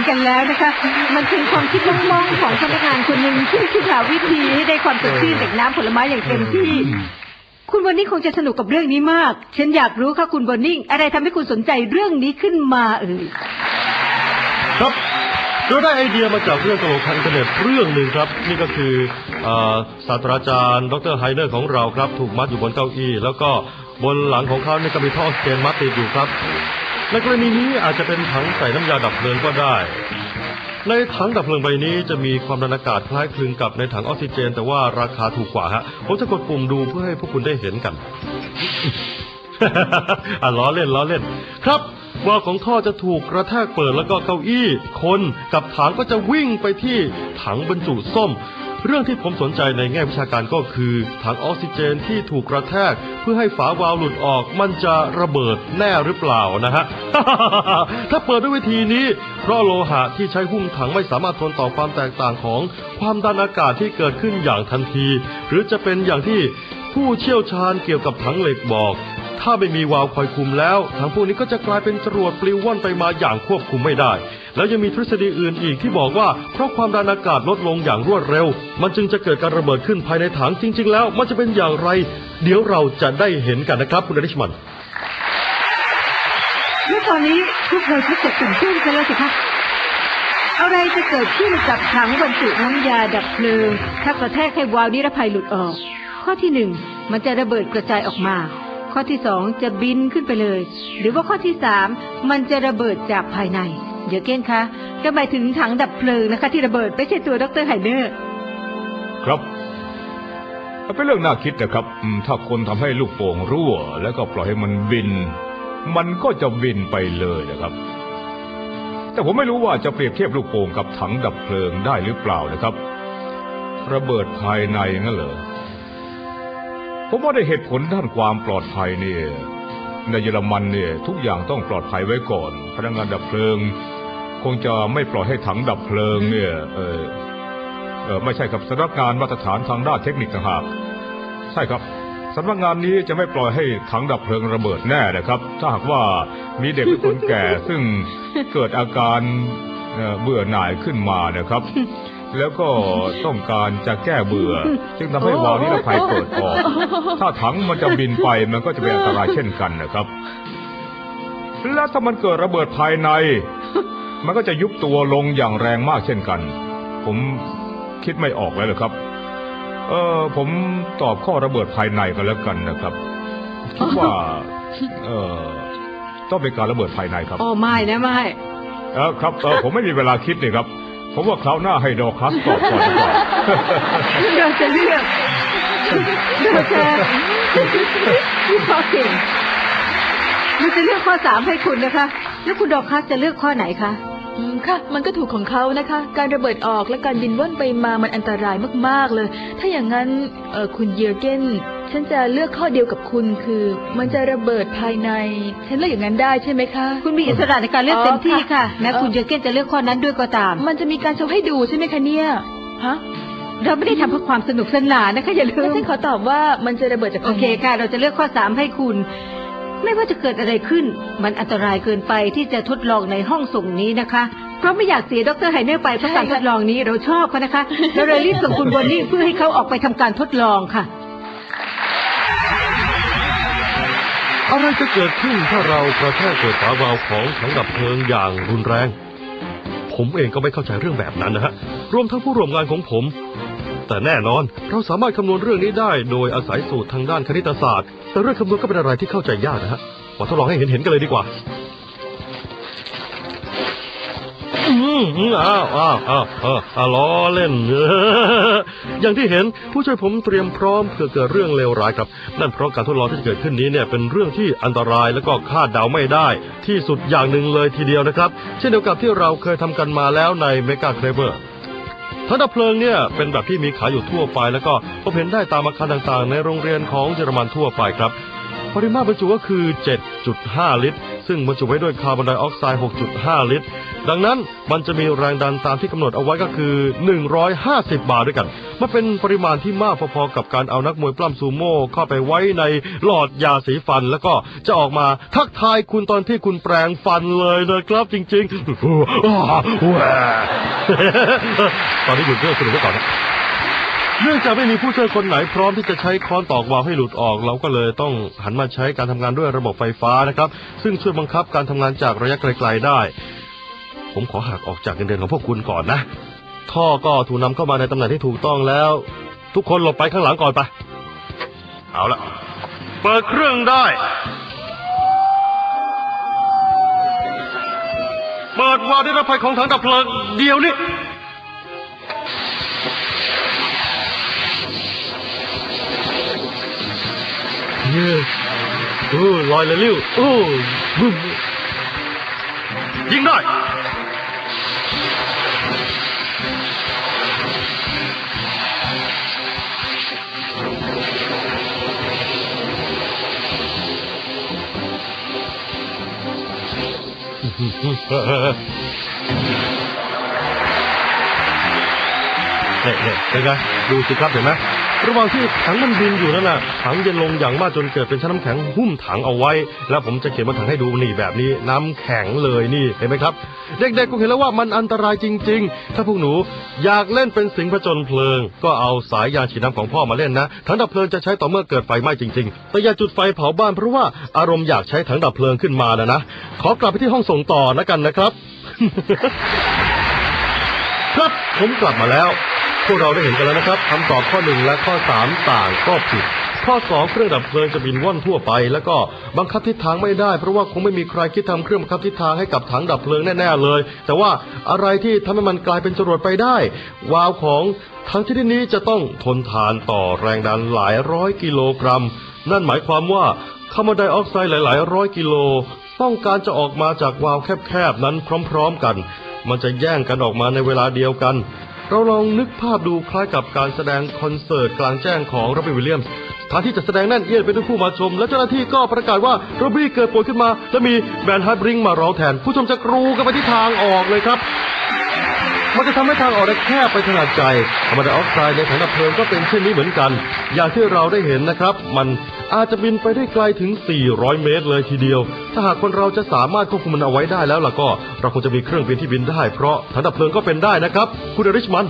นกันแล้วนะคะ มันคือความคิดมองๆของพนักงานคนหนึ่งที่คิดหาวิธีให้ได้ความสดชื่นจากน้ำผลไม้อย่างเต็มที่ คุณบอนนิ่งคงจะสนุกกับเรื่องนี้มาก ฉันอยากรู้ค่ะคุณบอนนิ่งอะไรทำให้คุณสนใจเรื่องนี้ขึ้นมาเอ่ยครับเราได้ไอเดียมาจากเรื่องตลกทางอินเทอร์เน็ตเรื่องหนึ่งครับ นี่ก็คือเอ่อศาสตราจารย์ ดรไฮเนอร์ของเราครับ ถูกมัดอยู่บนเก้าอี้ แล้วก็บนหลังของเขาเนี่ยก็มีท่อออกซิเจนมัดติดอยู่ครับ ในกรณีนี้อาจจะเป็นถังใส่น้ำยาดับเพลิงก็ได้ ในถังดับเพลิงใบนี้จะมีความดันอากาศคล้ายคลึงกับในถังออกซิเจน แต่ว่าราคาถูกกว่าฮะ ผมจะกดปุ่มดูเพื่อให้พวกคุณได้เห็นกัน อะล้อเล่นล้อเล่น ครับวาล์วของท่อจะถูกกระแทกเปิดแล้วก็เก้าอี้ คนกับถังก็จะวิ่งไปที่ถังบรรจุส้ม เรื่องที่ผมสนใจในแง่วิชาการก็คือถังออกซิเจนที่ถูกกระแทก เพื่อให้ฝาวาล์วหลุดออกมันจะระเบิดแน่หรือเปล่านะฮะ ถ้าเปิดด้วยวิธีนี้ เพราะโลหะที่ใช้หุ้มถังไม่สามารถทนต่อความแตกต่างของความดันอากาศที่เกิดขึ้นอย่างทันที หรือจะเป็นอย่างที่ผู้เชี่ยวชาญเกี่ยวกับถังเหล็กบอกถ้าไม่มีวาล์วคอยคุมแล้วถังพวกนี้ก็จะกลายเป็นจรวดปลิวว่อนไปมาอย่างควบคุมไม่ได้ แล้วยังมีทฤษฎีอื่นอีกที่บอกว่าเพราะความดันอากาศลดลงอย่างรวดเร็ว มันจึงจะเกิดการระเบิดขึ้นภายในถังจริง ๆ แล้ว มันจะเป็นอย่างไร เดี๋ยวเราจะได้เห็นกันนะครับคุณอนิชมันเมื่อตอนนี้พวกเราชักจะตื่นเต้นกันแล้วสิคะอะไรจะเกิดขึ้นกับถังบรรจุน้ำยาดับเพลิง ถ้ากระแทกให้วาล์วนิรภัยหลุดออก ข้อที่หนึ่งมันจะระเบิดกระจายออกมาข้อที่สองจะบินขึ้นไปเลย หรือว่าข้อที่สามมันจะระเบิดจากภายใน เดียวเก้นคะก็หมายถึงถังดับเพลิงนะคะ ที่ระเบิดไม่ใช่ตัวดรไฮเนอร์ครับมันเป็นเรื่องน่าคิดนะครับอืมถ้าคนทำให้ลูกโป่งรั่ว แล้วก็ปล่อยให้มันบิน มันก็จะบินไปเลยนะครับ แต่ผมไม่รู้ว่าจะเปรียบเทียบลูกโป่งกับถังดับเพลิงได้หรือเปล่านะครับ ระเบิดภายในงั้นเหรอผมว่าในเหตุผลด้านความปลอดภัยเนี่ยในเยอรมันเนี่ยทุกอย่างต้องปลอดภัยไว้ก่อน พนักงานดับเพลิง คงจะไม่ปล่อยให้ถังดับเพลิงเนี่ยเออเออไม่ใช่ครับสำนักงานมาตรฐานทางด้านเทคนิคต่างหากใช่ครับสำนักงานนี้จะไม่ปล่อยให้ถังดับเพลิงระเบิดแน่นะครับ ถ้าหากว่ามีเด็กหรือคนแก่ซึ่งเกิดอาการเเบื่อหน่ายขึ้นมานะครับ แล้วก็ต้องการจะแก้เบื่อ จึงทำให้วาล์วนิรภัยเปิดออก ถ้าถังมันจะบินไปมันก็จะเป็นอันตรายเช่นกันนะครับ และถ้ามันเกิดระเบิดภายใน มันก็จะยุบตัวลงอย่างแรงมากเช่นกัน ผมคิดไม่ออกแล้วเลยครับ เออผมตอบข้อระเบิดภายในกันแล้วกันนะครับคิดว่า เออต้องเป็นการระเบิดภายในครับโอ้ไม่นะไม่เออครับเออผมไม่มีเวลาคิดเลยครับผมว่าคราวหน้าให้ดอคัสตอบก่อนดีกว่าเราจะเลือกเราจะวิเคราะห์เก่งเราจะเลือกข้อสามให้คุณนะคะ แล้วคุณดอกคัสจะเลือกข้อไหนคะ อืมค่ะ มันก็ถูกของเขานะคะ การระเบิดออกและการบินว่อนไปมามันอันตรายมากๆเลย ถ้าอย่างนั้นเออคุณเยอร์เกนฉันจะเลือกข้อเดียวกับคุณคือ มันจะระเบิดภายใน ฉันเลือกอย่างนั้นได้ใช่ไหมคะ คุณมีอิสระในการเลือกอ๋อเต็มที่ค่ะค่ะแม้เอ่อคุณเยอร์เกนจะเลือกข้อนั้นด้วยก็ตาม มันจะมีการโชว์ให้ดูใช่ไหมคะเนี่ย ฮะ เราไม่ได้ทำเพื่อความสนุกสนานนะคะอย่าลืงั้นมฉันขอตอบว่ามันจะระเบิดจากโอเคค่ะ เราจะเลือกข้อสามให้คุณ ไม่ว่าจะเกิดอะไรขึ้น มันอันตรายเกินไปที่จะทดลองในห้องส่งนี้นะคะ เพราะไม่อยากเสียดรไฮเนอร์ไปเพราะการทดลองนี้เราชอบเขานะคะเราเลยรีบส่งคุณบอนนี่เพื่อให้เขาออกไปทำการทดลองค่ะ อะไรจะเกิดขึ้นถ้าเรากระแทกเปิดฝาวาล์วของถังดับเพลิงอย่างรุนแรง ผมเองก็ไม่เข้าใจเรื่องแบบนั้นนะฮะ รวมทั้งผู้ร่วมงานของผม แต่แน่นอน เราสามารถคำนวณเรื่องนี้ได้ โดยอาศัยสูตรทางด้านคณิตศาสตร์ แต่เรื่องคำนวณก็เป็นอะไรที่เข้าใจยากนะฮะมาทดลองให้เห็นๆกันเลยดีกว่า อืมอืมอ้าวอ้าวอ้าวอ้าวอ้าวล้อเล่น อย่างที่เห็นผู้ช่วยผมเตรียมพร้อมเผื่อเกิดเรื่องเลวร้ายครับ นั่นเพราะการทดลองที่จะเกิดขึ้นนี้เนี่ยเป็นเรื่องที่อันตรายแล้วก็คาดเดาไม่ได้ ที่สุดอย่างหนึ่งเลยทีเดียวนะครับ เช่นเดียวกับที่เราเคยทำกันมาแล้วในเมกาเคลเวอร์ ถังดับเพลิงเนี่ยเป็นแบบที่มีขายอยู่ทั่วไป แล้วก็พบเห็นได้ตามอาคารต่างๆ ในโรงเรียนของเยอรมันทั่วไปครับ ปริมาตรบรรจุก็คือ 7.5 ลิตร ซึ่งบรรจุไว้ด้วยคาร์บอนไดออกไซด์ 6.5 ลิตรดังนั้นมันจะมีแรงดันตามที่กำหนดเอาไว้ก็คือ 150 บาร์ด้วยกัน มันเป็นปริมาณที่มากพอๆกับการเอานักมวยปล้ำซูโม่เข้าไปไว้ในหลอดยาสีฟัน แล้วก็จะออกมาทักทายคุณตอนที่คุณแปรงฟันเลยนะครับจริงๆ ตอนนี้หยุดเรื่องสนุกไว้ก่อนนะเนื่องจากไม่มีผู้ช่วยคนไหนพร้อมที่จะใช้ค้อนตอกวาวให้หลุดออก เราก็เลยต้องหันมาใช้การทำงานด้วยระบบไฟฟ้านะครับ ซึ่งช่วยบังคับการทำงานจากระยะไกล ๆ ได้ ผมขอหักออกจากเงินเดือนของพวกคุณก่อนนะ ท่อก็ถูกนำเข้ามาในตำแหน่งที่ถูกต้องแล้ว ทุกคนหลบไปข้างหลังก่อนไป เอาละเปิดเครื่องได้ เปิดวาล์วนิรภัยของถังดับเพลิงเดียวนี้เย้โอ้ลอยเลยลิ้วโอ้บึ้มยิงได้ เนี่ยเนี่ยเป็นไงดูสิครับเห็นไหม ระหว่างที่ถังมันบินอยู่นั่นน่ะถังเย็นลงอย่างมากจนเกิดเป็นชั้นน้ำแข็งหุ้มถังเอาไว้ แล้วผมจะเขียนบนถังให้ดูนี่แบบนี้น้ำแข็งเลยนี่เห็นไหมครับ เด็กๆคงเห็นแล้วว่ามันอันตรายจริง ๆ ถ้าพวกหนูอยากเล่นเป็นสิงผจญเพลิง ก็เอาสายยางฉีดน้ำของพ่อมาเล่นนะถังดับเพลิงจะใช้ต่อเมื่อเกิดไฟไหม้จริงๆแต่อย่าจุดไฟเผาบ้านเพราะว่าอารมณ์อยากใช้ถังดับเพลิงขึ้นมานะนะขอกลับไปที่ห้องส่งต่อนะกันนะครับ ครับผมกลับมาแล้ว พวกเราได้เห็นกันแล้วนะครับคำตอบข้อหนึ่งและข้อสามต่างก็ผิด ข้อสองเครื่องดับเพลิงจะบินว่อนทั่วไป แล้วก็บังคับทิศทางไม่ได้เพราะว่าคงไม่มีใครคิดทำเครื่องบังคับทิศทางให้กับถังดับเพลิงแน่ๆเลย แต่ว่าอะไรที่ทำให้มันกลายเป็นจรวดไปได้ วาล์วของถังชนิดนี้จะต้องทนทานต่อแรงดันหลายร้อยกิโลกรัม นั่นหมายความว่าคาร์บอนไดออกไซด์หลายๆ ร้อยกิโล ต้องการจะออกมาจากวาล์วแคบๆนั้นพร้อม ๆกัน มันจะแย่งกันออกมาในเวลาเดียวกัน เราลองนึกภาพดูคล้ายกับการแสดงคอนเสิร์ตกลางแจ้งของโรบินวิลเลียมส์สถานที่จะแสดงแน่นเอียดไปด้วยผู้มาชม และเจ้าหน้าที่ก็ประกาศว่าโรบี้เกิดป่วยขึ้นมา และมีแบนฮาร์บริงมาร้องแทน ผู้ชมจะกรูกันไปที่ทางออกเลยครับ มันจะทำให้ทางออกได้แคบไปขนาดใจคาร์บอนไดออกไซด์ในถังดับเพลิงก็เป็นเช่นนี้เหมือนกัน อย่างที่เราได้เห็นนะครับ มันอาจจะบินไปได้ไกลถึง 400 เมตรเลยทีเดียว ถ้าหากคนเราจะสามารถควบคุมมันเอาไว้ได้แล้วล่ะก็ เราคงจะมีเครื่องบินที่บินได้เพราะถังดับเพลิงก็เป็นได้นะครับ คุณอริชมัน